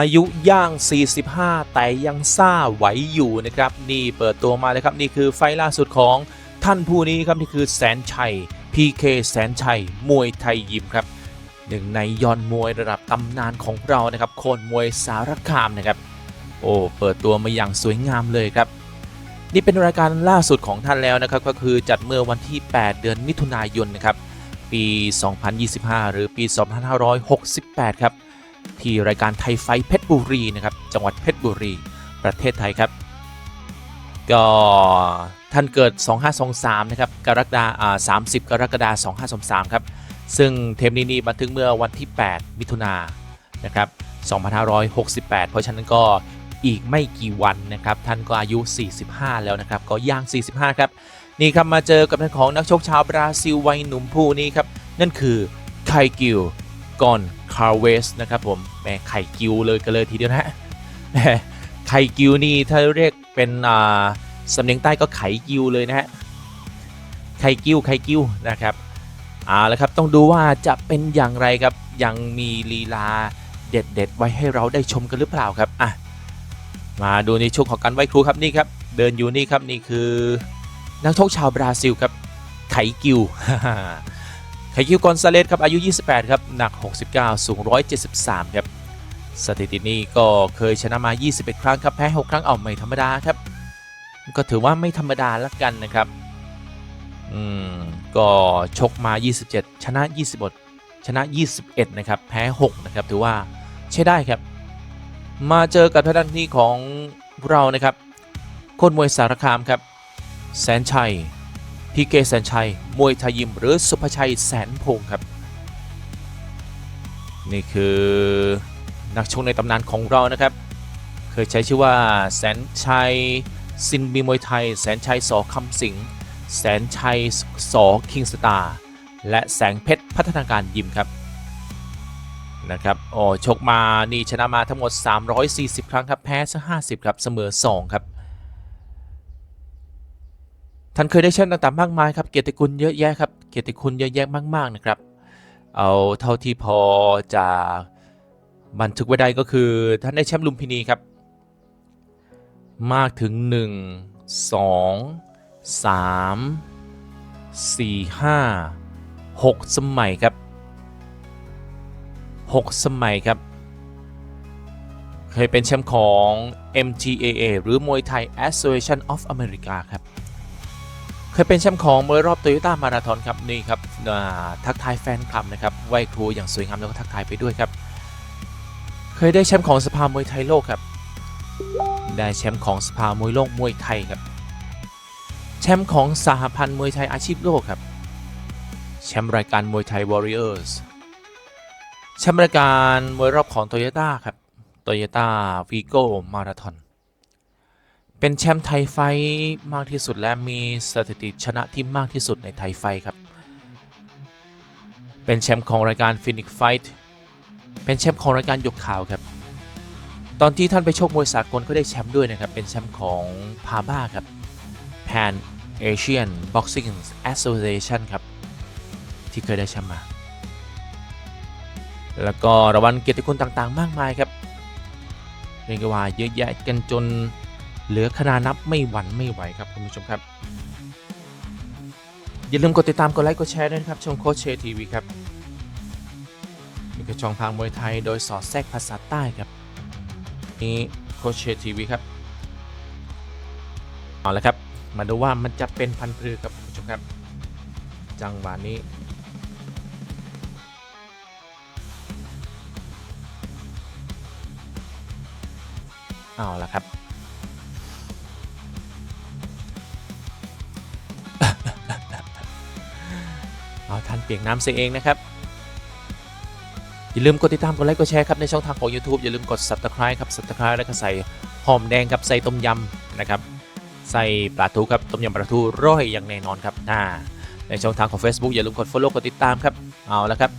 อายุย่าง 45 แต่ยังซ่าไหวอยู่นะครับ นี่เปิดตัวมาเลยครับ นี่คือไฟล่าสุดของท่านผู้นี้ครับ นี่คือแสนชัย PK แสนชัย มวยไทยยิมครับหนึ่งในยอดมวยระดับตำนานของเรานะครับโคนมวยสารคามนะครับ โอ้เปิดตัวมาอย่างสวยงามเลยครับ นี่เป็นรายการล่าสุดของท่านแล้วนะครับ ก็คือจัดเมื่อวันที่ 8 เดือนมิถุนายนนะครับ ปี 2025 หรือปี 2568 ครับ ที่รายการไทยไฟเพชรบุรีนะครับจังหวัดเพชรบุรี ประเทศไทยครับ ก็ท่านเกิด 2523 นะครับกรกฎาอ่า30 กรกฎาคม2523 ครับ ซึ่งเทปนี้นี่บันทึกเมื่อวันที่ 8 มิถุนายนนะครับ 2568 เพราะฉะนั้นก็อีกไม่กี่วันนะครับ ท่านก็อายุ 45 แล้วนะครับ ก็ย่าง 45 ครับ นี่ครับมาเจอกับท่างของนักชกชาวบราซิลวัยหนุ่มผู้นี้ครับ นั่นคือไคกิลกอน คาร์เวสนะครับผมแหมไข่กิวเลยกันเลยทีเดียวนะฮะไข่กิวนี่ถ้าเรียกเป็นอ่าสำเนียงใต้ก็ไข่กิวเลยนะฮะไข่กิวไข่กิวนะครับเอาละครับต้องดูว่าจะเป็นอย่างไรครับยังมีลีลาเด็ดๆไว้ให้เราได้ชมกันหรือเปล่าครับอะมาดูในช่วงของการไหว้ครูครับนี่ครับเดินอยู่นี่ครับนี่คือนักชกชาวบราซิลครับไขกิว ไขกิวกอนซาเลสครับอายุ 28 ครับ หนัก 69 สูง 173 ครับ สถิตินี้ก็เคยชนะมา 21 ครั้งครับ แพ้ 6 ครั้งเอาไม่ธรรมดาครับ ก็ถือว่าไม่ธรรมดาละกันนะครับ อืม ก็ชกมา 27 ชนะ 21 ชนะ 21 นะครับ แพ้ 6 นะครับ ถือว่าใช้ได้ครับ มาเจอกับทางด้านที่ของเรานะครับ โคนมวยสารคามครับ แสนชัย พีเกแสนชัย มวยไทยยิมหรือสุภชัยแสนพงครับ นี่คือนักชกในตำนานของเรานะครับ เคยใช้ชื่อว่าแสนชัยซินบีมวยไทย แสนชัยสอคำสิงแสนชัยสอคิงสตาร์และแสงเพชรพัฒนาการยิมครับนะครับโอ้ชกมานี่ชนะมาทั้งหมด 340 ครั้งครับ แพ้ซะ50 ครับ เสมอ 2 ครับ ท่านเคยได้แชมป์ต่างๆมากมายครับเกียรติคุณเยอะแยะครับเกียรติคุณเยอะแยะมากๆนะครับ เอาเท่าที่พอจะบันทึกไว้ได้ก็คือท่านได้แชมป์ลุมพินีครับ มากถึง 1 2 3 4 5 6 สมัยครับ 6 สมัยครับ เคยเป็นแชมป์ของ MTAA หรือมวยไทย Association of America ครับ เคยเป็นแชมป์ของมวยรอบโตโยต้ามาราธอนครับนี่ครับทักทายแฟนคลับนะครับไหว้ครูอย่างสวยงามแล้วก็ทักทายไปด้วยครับ เคยได้แชมป์ของสภามวยไทยโลกครับ ได้แชมป์ของสภามวยโลกมวยไทยครับ แชมป์ของสหพันธ์มวยไทยอาชีพโลกครับ แชมป์รายการมวยไทยวอริเออร์สแชมป์รายการมวยรอบของโตโยต้าครับโตโยต้าวีโก้มาราธอน เป็นแชมป์ไทยไฟท์มากที่สุดและมีสถิติชนะที่มากที่สุดในไทยไฟท์ครับ เป็นแชมป์ของรายการ Phoenix Fight เป็นแชมป์ของรายการยกข่าวครับ ตอนที่ท่านไปชกมวยสากลก็ได้แชมป์ด้วยนะครับ เป็นแชมป์ของพาบ้าครับ Pan Asian Boxing Association ครับ ที่เคยได้แชมป์มา แล้วก็รางวัลเกียรติคุณต่างๆ มากมายครับเรียกว่าเยอะแยะกันจน เหลือขนานับไม่หวั่นไม่ไหวครับคุณผู้ชมครับ อย่าลืมกดติดตามกดไลค์กดแชร์ด้วยนะครับช่องโคชเชทีวีครับนี่คือช่องทางมวยไทยโดยสอดแทรกภาษาใต้ครับนี่โคชเชทีวีครับเอาละครับ มาดูว่ามันจะเป็นพันธุ์พือครับคุณผู้ชมครับ จังหวะนี้เอาละครับ เอาท่านเปียกน้ำเสียเองนะครับ อย่าลืมกดติดตาม กดไลค์ กดแชร์ครับในช่องทางของ YouTube อย่าลืมกด Subscribe ครับ Subscribe แล้วก็ใส่หอมแดงครับใส่ต้มยำนะครับ ใส่ปลาทูครับต้มยำปลาทูร่อยอย่างแน่นอนครับน่าในช่องทางของ Facebook อย่าลืมกด Follow กดติดตามครับเอาละครับ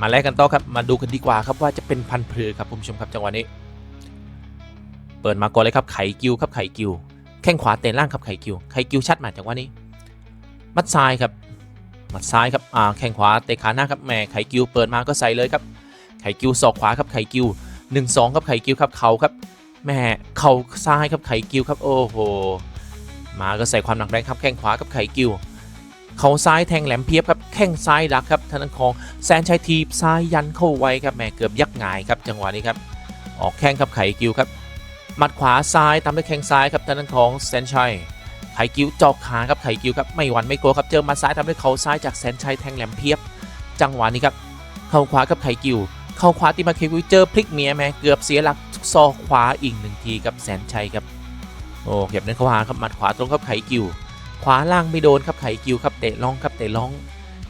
มาแลกกันต่อครับมาดูกันดีกว่าครับว่าจะเป็นพันธุ์พือครับคุณผู้ชมครับจังหวะนี้ เปิดมาก่อนเลยครับไข่กิวครับไข่กิวแข้งขวาเตะล่างครับไข่กิวไข่กิวชัดมาจากว่านี้ มัดซ้ายครับ มัดซ้ายครับอ่าแข้งขวาเตะขาหน้าครับแหม่ไข่กิวเปิดมาก็ใส่เลยครับ ไข่กิวศอกขวาครับไข่กิวหนึ่งสองครับไข่กิวครับเขาครับแม่เข่าซ้ายครับไข่กิวครับโอ้โหมาก็ใส่ความหนักแรงครับแข้งขวากับไข่กิวเขาซ้ายแทงแหลมเพียบครับแข้งซ้ายดักครับทางด้านของแสนชัยทีบซ้ายยันเข้าไว้ครับแม่เกือบยักหงายครับจังหวะนี้ครับออกแข้งครับไข่กิวครับหมัดขวาซ้ายตามด้วยแข้งซ้ายครับทางด้านของแสนชัย ไข่กิ้วจอกขาครับไข่กิ้วครับไม่หวั่นไม่กลัวครับเจอมาซ้ายทำให้เขาซ้ายจากแสนชัยแทงแหลมเพียบ จังหวะนี้ครับเข้าขวากับไข่กิ้วเข้าขวาตีมาไข่กิ้วเจอพลิกเมียแม่เกือบเสียหลักซอกขวาอีกหนึ่งทีครับแสนชัยครับโอ้เก็บเน้นเข้าหาครับหมัดขวาตรงครับไข่กิ้วขวาล่างไม่โดนครับไข่กิ้วครับเตะล่องครับเตะล่อง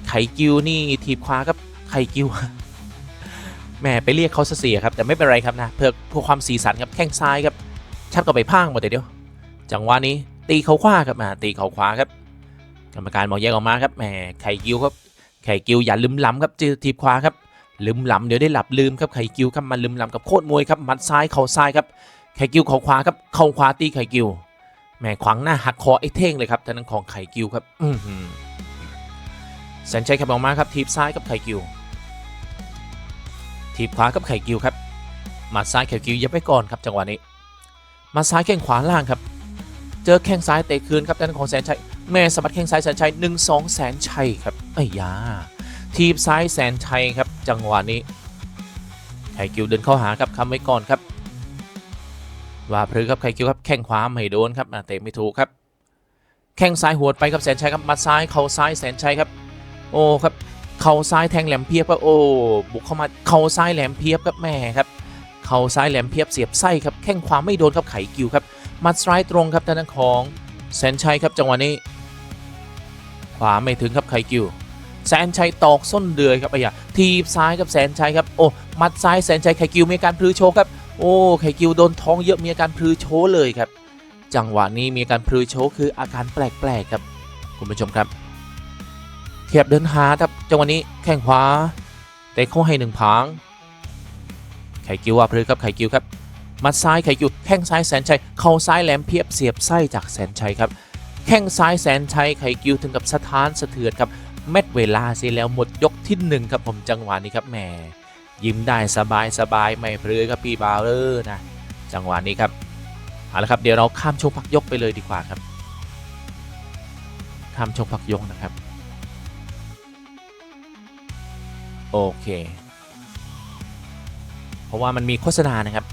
ไข่กิ้วนี่ทีบขวาครับไข่กิ้วแม่ไปเรียกเขาเสียครับแต่ไม่เป็นไรครับนะเพื่อเพื่อความสีสันครับแข้งซ้ายครับชัดก็ไปพังหมดแต่เดียว จังหวะนี้ ตีเขาขวาครับมาตีเขาขวาครับ กรรมการบอกแยกออกมาครับแหมไข่กิ้วครับไข่กิ้วอย่าลืมล้ำครับจือทีบขวาครับลืมล้ำเดี๋ยวได้หลับลืมครับไข่กิ้วครับมาลืมล้ำกับโคตรมวยครับมัดซ้ายเข่าซ้ายครับไข่กิ้วเข่าขวาครับเข่าขวาตีไข่กิ้วแหมขวางหน้าหักคอไอ้เท่งเลยครับทางนั้นของไข่กิ้วครับอือหือแสนชัยขับออกมาครับทีบซ้ายกับไข่กิ้วทีบขวากับไข่กิ้วครับมัดซ้ายไข่กิ้วยับไปก่อนครับจังหวะนี้มัดซ้ายแข้งขวาล่างครับ เจอแข้งซ้ายเตะคืนครับด้านของแสนชัยแม่สะบัดแข้งซ้ายแสนชัยหนึ่งสองแสนชัยครับไอ้ยาทีบซ้ายแสนชัยครับ จังหวะนี้ไข่กิวเดินเข้าหาครับคำไว้ก่อนครับว่าพลือครับไข่กิวครับแข้งขวาไม่โดนครับอะเตะไม่ถูกครับ แข้งซ้ายหัวไปครับแสนชัยครับมาซ้ายเข่าซ้ายแสนชัยครับ โอ้ครับเข่าซ้ายแทงแหลมเพียบครับโอ้บุกเข้ามาเข่าซ้ายแหลมเพียบครับแม่ครับเข่าซ้ายแหลมเพียบเสียบไส้ครับแข้งขวาไม่โดนครับไข่กิวครับ มัดซ้ายตรงครับทางด้านของแสนชัยครับจังหวะนี้ ขวาไม่ถึงครับไคกิวแสนชัยตอกส้นเดือยครับไอ้ยาทีบซ้ายครับแสนชัยครับโอ้มัดซ้ายแสนชัยไคกิวมีอาการพลือโชครับโอ้ไคกิวโดนท้องเยอะมีอาการพลือโชว์เลยครับ จังหวะนี้มีอาการพลือโชว์คืออาการแปลกๆครับคุณผู้ชมครับเทียบเดินหาครับจังหวะนี้แข้งขวาเตะเข้าให้หนึ่งผางไคกิวว่าพลือครับไคกิวครับ มัดซ้ายไข่กิวแข้งซ้ายแสนชัยเข่าซ้ายแหลมเพียบเสียบไส้จากแสนชัยครับแข้งซ้ายแสนชัยไข่กิวถึงกับสะท้านสะเทือนครับเม็ดเวลาเสียแล้วหมดยกที่หนึ่งครับผมจังหวะนี้ครับแหมยิ้มได้สบายสบายไม่เพลือครับพี่บาวเลอร์นะจังหวะนี้ครับเอาละครับเดี๋ยวเราข้ามช่วงพักยกไปเลยดีกว่าครับ ข้ามช่วงพักยกนะครับ โอเค เพราะว่ามันมีโฆษณานะครับ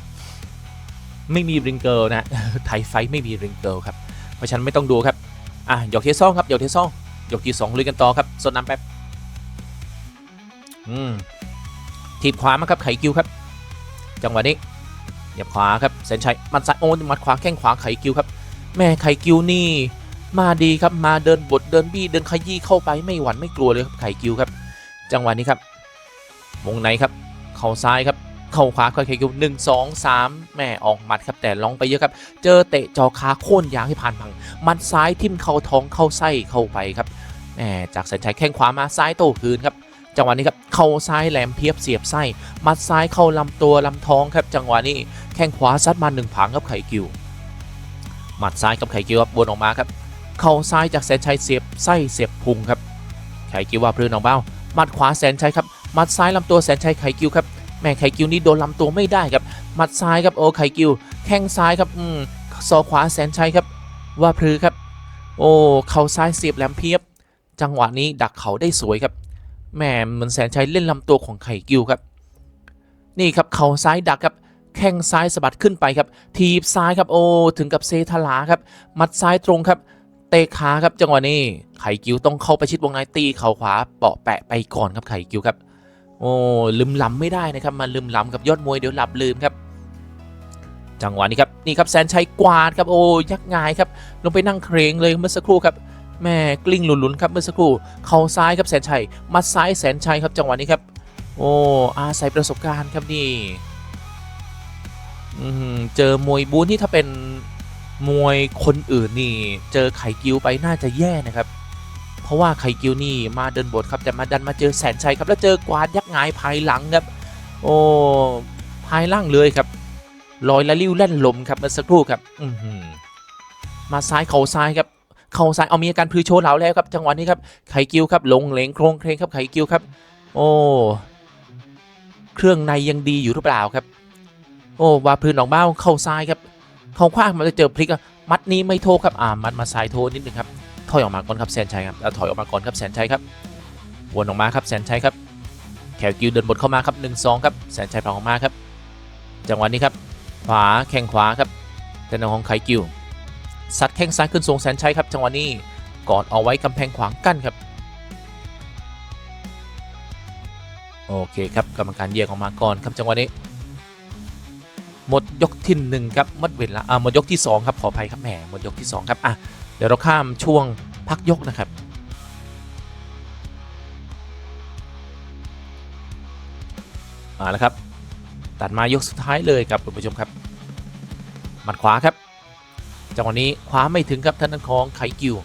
ไม่มีริงเกิลนะไทยไฟไม่มีริงเกิลครับ เพราะฉะนันไม่ต้องดูครับ อะหยอกเทซ่องครับหยอกเทซ่องหยอกที่สองลุยกันต่อครับสดน้ำแป๊บอืมทีบขวามาครับไขกิวครับ จังหวะนี้เหยียบขวาครับแสนชัยมัดซ้ายโอ้มัดขวาแข้งขวาไขกิวครับ แม่ไขกิวนี่ มาดีครับมาเดินบดเดินบี้เดินขยี้เข้าไปไม่หวั่นไม่กลัวเลยครับไขกิวครับ จังหวะนี้ครับวงในครับ เข่าซ้ายครับ เข่าขวาคอยเคกิวหนึ่งสองสามแม่ออกหมัดครับแต่ลองไปเยอะครับ เจอเตะจอขาโค่นยางให้ผ่านพังมัดซ้ายทิ่มเข้าท้องเข้าไส้เข้าไปครับแหมจากแสนชัยแข้งขวามาซ้ายโต้คืนครับจังหวะนี้ครับเข่าซ้ายแหลมเพียบเสียบไส้มัดซ้ายเข้าลำตัวลำท้องครับ จังหวะนี้แข้งขวาซัดมาหนึ่งผางครับไข่กิวหมัดซ้ายกับไข่กิวครับวนออกมาครับเข่าซ้ายจากแสนชัยเสียบไส้เสียบพุงครับไข่กิวว่าพลื่นออกเบ้าหมัดขวาแสนชัยครับหมัดซ้ายลำตัวแสนชัยไข่กิวครับ แม่ไข่กิวนี่โดนลำตัวไม่ได้ครับหมัดซ้ายครับโอ้ไข่กิว แข้งซ้ายครับอืมศอกขวาแสนชัยครับ ว่าพลือครับ โอ้เข่าซ้ายเสียบแหลมเพียบ จังหวะนี้ดักเขาได้สวยครับแม่เหมือนแสนชัยเล่นลำตัวของไข่กิวครับ นี่ครับเข่าซ้ายดักครับแข้งซ้ายสะบัดขึ้นไปครับ ทีบซ้ายครับโอ้ถึงกับเซทลาครับ มัดซ้ายตรงครับ เตะขาครับจังหวะนี้ไข่กิ้วต้องเข้าไปชิดวงในตีเข่าขวาเปาะแปะไปก่อนครับไข่กิ้วครับ โอ้ลืมล้ำไม่ได้นะครับมาลืมล้ำกับยอดมวยเดี๋ยวหลับลืมครับ จังหวะนี้ครับนี่ครับแสนชัยกวาดครับโอ้ยักงายครับลงไปนั่งเครงเลยเมื่อสักครู่ครับแม่กลิ้งหลุนๆครับเมื่อสักครู่เข่าซ้ายครับแสนชัยมัดซ้ายแสนชัยครับจังหวะนี้ครับ โอ้อาศัยประสบการณ์ครับนี่อืมเจอมวยบูนที่ถ้าเป็นมวยคนอื่นนี่ เจอไข่กิ้วไปน่าจะแย่นะครับ เพราะว่าไข่กิ้วนี่มาเดินบทครับแต่มาดันมาเจอแสนชัยครับแล้วเจอกวาดยักษ์งายภายหลังครับ โอ้ภายล่างเลยครับลอยละลิ้วแล่นลมครับเมื่อสักครู่ครับอืมาซ้ายเข่าซ้ายครับเข่าซ้ายเอามีอาการพลือโชว์เหลาแล้วครับจังหวะนี้ครับไข่กิ้วครับลงเหลงโครงเครงครับไข่กิ้วครับ โอ้เครื่องในยังดีอยู่หรือเปล่าครับ โอ้วาพื้นออกมาเข้าซ้ายครับเข้าขว้างมันจะเจอพลิกอะมัดนี้ไม่โทษครับอ่ามัดมาซ้ายโทษนิดนึงครับ ถอยออกมาก่อนครับแสนชัยครับถอยออกมาก่อนครับแสนชัยครับวนออกมาครับแสนชัยครับแขวกิวเดินบทเข้ามาครับ1นสองครับแสนชัยผลักออกมาครับจังหวะนี้ครับขวาแข้งขวาครับแต่นของไคกิวสัดแข้งซ้ายขึ้นสูงแสนชัยครับจังหวะนี้กอดเอาไว้กำแพงขวางกั้นครับโอเคครับกรรมการแยกออกมาก่อนครับจังหวะนี้หมดยกที่หนึ่งครับหมดเวลาอ่าหมดยกที่สองครับขออภัยครับแหมหมดยกที่สองครับอะ เดี๋ยวเราข้ามช่วงพักยกนะครับ มาแล้วครับ ตัดมายกสุดท้ายเลยครับคุณผู้ชมครับ หมัดขวาครับ จังหวะนี้ขวาไม่ถึงครับท่านนั้นของไคกิว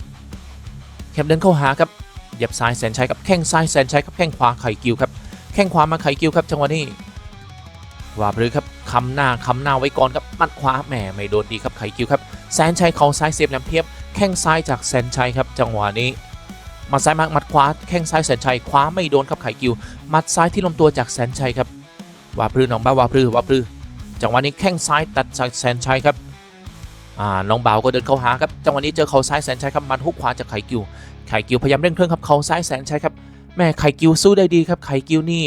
แคมเดินเข้าหาครับเหยียบซ้ายแสนชัยกับแข้งซ้ายแสนชัยกับแข้งขวาไคกิวครับแข้งขวามาไคกิวครับจังหวะนี้ว่าพรือครับคำหน้าคำหน้าไว้ก่อนครับมัดขวาแหมไม่โดนดีครับไคกิวครับแสนชัยเข่าซ้ายเสียบแหลมเทียบ แข้งซ้ายจากแสนชัยครับจังหวะนี้มัดซ้ายมาหมัดขวาแข้งซ้ายแสนชัยขวาไม่โดนครับไคกิวมัดซ้ายที่ลำตัวจากแสนชัยครับวาพลือน้องบ้าวาพลือวาพลือจังหวะนี้แข้งซ้ายตัดจากแสนชัยครับอ่าน้องบ่าวก็เดินเข้าหาครับจังหวะนี้เจอเข่าซ้ายแสนชัยครับมันฮุกขวาจากไข่กิวไข่กิวพยายามเร่งเครื่องครับเข่าซ้ายแสนชัยครับแม่ไข่กิวสู้ได้ดีครับไข่กิวนี่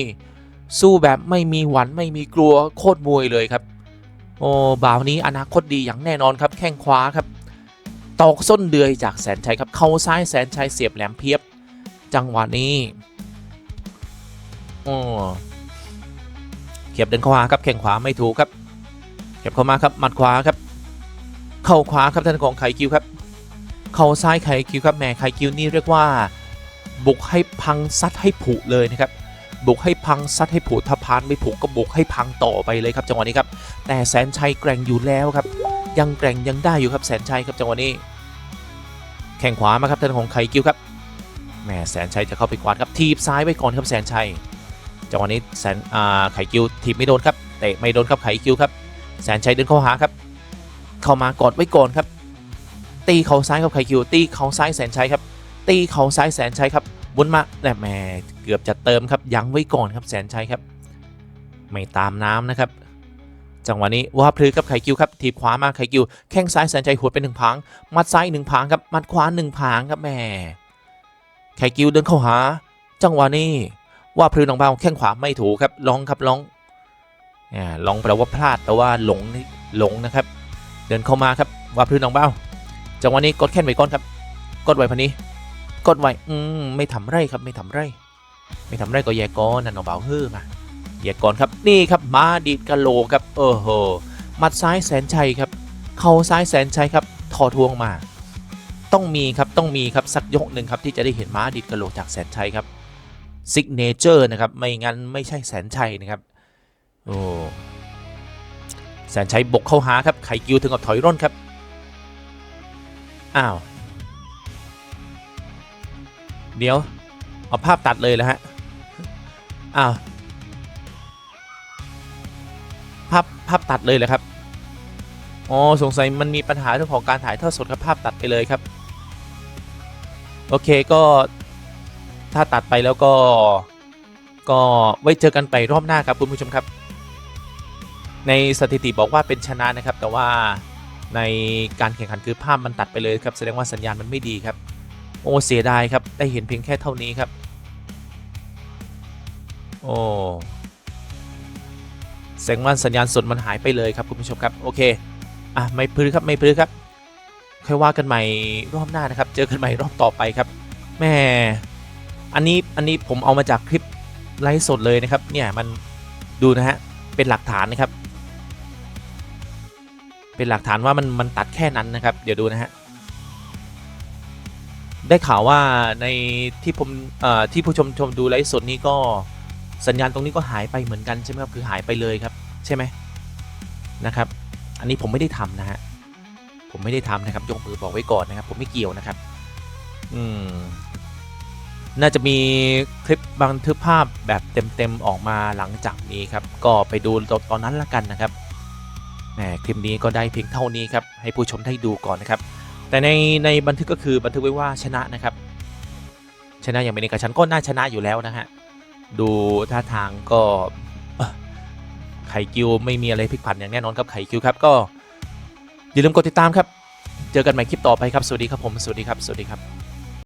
สู้แบบไม่มีหวันไม่มีกลัวโคตรมวยเลยครับ โอ้บ่าวนี้อนาคตดีอย่างแน่นอนครับ แข้งขวาครับ ตอกส้นเดือยจากแสนชัยครับเข่าซ้ายแสนชัยเสียบแหลมเพียบ จังหวะนี้โอ้เขียบเดินข้าครับแข้งขวาไม่ถูกครับเขียบเข้ามาครับหมัดขวาครับ เข่าขวาครับท่านของไคคิวครับ เข่าซ้ายไคคิวครับแหมไคคิวนี่เรียกว่า บุกให้พังซัดให้ผุเลยนะครับบุกให้พังซัดให้ผุถ้าพานไม่ผุก็บุกให้พังต่อไปเลยครับจังหวะนี้ครับแต่แสนชัยแกร่งอยู่แล้วครับ ยังแกร่งยังได้อยู่ครับแสนชัยครับจังหวะนี้ แข้งขวามาครับท่านของไคคิวครับแหมแสนชัยจะเข้าไปกวาดครับทีบซ้ายไว้ก่อนครับแสนชัยจังหวะนี้แสนอ่าไข่กิวทีบไม่โดนครับเตะไม่โดนครับไข่กิวครับแสนชัยเดินเข้าหาครับ เข้ามากอดไว้ก่อนครับ ตีเข่าซ้ายครับไข่กิวตีเข่าซ้ายแสนชัยครับ ตีเข่าซ้ายแสนชัยครับบุญมาแต่แหมเกือบจะเติมครับยั้งไว้ก่อนครับแสนชัยครับ ไม่ตามน้ำนะครับ จังหวะนี้ว่าพลือครับไข่กิวครับทีบขวามาไข่กิวแข้งซ้ายแสนชัยหัวเป็นหนึ่งผางมัดซ้ายหนึ่งผางครับมัดขวาหนึ่งผางครับแหมไข่กิวเดินเข้าหา จังหวะนี้ว่าพลือน้องเบาแข้งขวาไม่ถูกครับลองครับลองอ่าลองแปลว่าพลาดแต่ว่าหลงนี่หลงนะครับ เดินเข้ามาครับว่าพลือน้องเบาจังหวะนี้กดแข้งไว้ก่อนครับ กดไว้พันนี้ กดไว้อืมไม่ทำไรครับไม่ทำไร ไม่ทำไรก็แยกก้อนนั่นน้องเบาเฮ้อมา แยกก่อนครับนี่ครับมาดีดกะโหลครับโอ้โหมัดซ้ายแสนชัยครับ เข่าซ้ายแสนชัยครับถอดทวงมา ต้องมีครับต้องมีครับสักยกหนึ่งครับที่จะได้เห็นม้าดีดกะโหลจากแสนชัยครับซิกเนเจอร์นะครับไม่งั้นไม่ใช่แสนชัยนะครับโอ้แสนชัยบกเข้าหาครับไข่กิวถึงกับถอยร่นครับอ้าวเดี๋ยวเอาภาพตัดเลยแล้วฮะอ้าว ภาพตัดเลยเหรอครับ อ๋อ สงสัยมันมีปัญหาเรื่องของการถ่ายทอดสดครับภาพตัดไปเลยครับ โอเคก็ถ้าตัดไปแล้วก็ ก็ไว้เจอกันไปรอบหน้าครับคุณผู้ชมครับ ในสถิติบอกว่าเป็นชนะนะครับ แต่ว่าในการแข่งขันคือภาพมันตัดไปเลยครับ แสดงว่าสัญญาณมันไม่ดีครับ โอ้เสียดายครับ ได้เห็นเพียงแค่เท่านี้ครับ โอ้ งว่าสัญญาณสดมันหายไปเลยครับคุณผู้ชมครับโอเคอะไม่พื้นครับไม่พื้นครับค่อยว่ากันใหม่รอบหน้านะครับ เจอกันใหม่รอบต่อไปครับแม่อันนี้อันนี้ผมเอามาจากคลิปไลฟ์สดเลยนะครับ เนี่ยมันดูนะฮะเป็นหลักฐานนะครับ เป็นหลักฐานว่ามันมันตัดแค่นั้นนะครับ เดี๋ยวดูนะฮะได้ข่าวว่าในที่ผมอ่อที่ผู้ชมชมดูไลฟ์สดนี้ก็ สัญญาณตรงนี้ก็หายไปเหมือนกันใช่ไหมครับคือหายไปเลยครับใช่ไหมนะครับ อันนี้ผมไม่ได้ทำนะฮะผมไม่ได้ทำนะครับยกมือบอกไว้ก่อนนะครับ ผมไม่เกี่ยวนะครับ อืมน่าจะมีคลิปบันทึกภาพแบบเต็มๆออกมาหลังจากนี้ครับ ก็ไปดูตอนนั้นละกันนะครับแหมคลิปนี้ก็ได้เพียงเท่านี้ครับให้ผู้ชมได้ดูก่อนนะครับ แต่ในในบันทึกก็คือบันทึกไว้ว่าชนะนะครับ ชนะอย่างเป็นเอกฉันก็น่าชนะอยู่แล้วนะฮะ ดูท่าทางก็ไข่กิวไม่มีอะไรพลิกผันอย่างแน่นอนครับไข่กิวครับก็อย่าลืมกดติดตามครับ เจอกันใหม่คลิปต่อไปครับ สวัสดีครับผม สวัสดีครับ สวัสดีครับ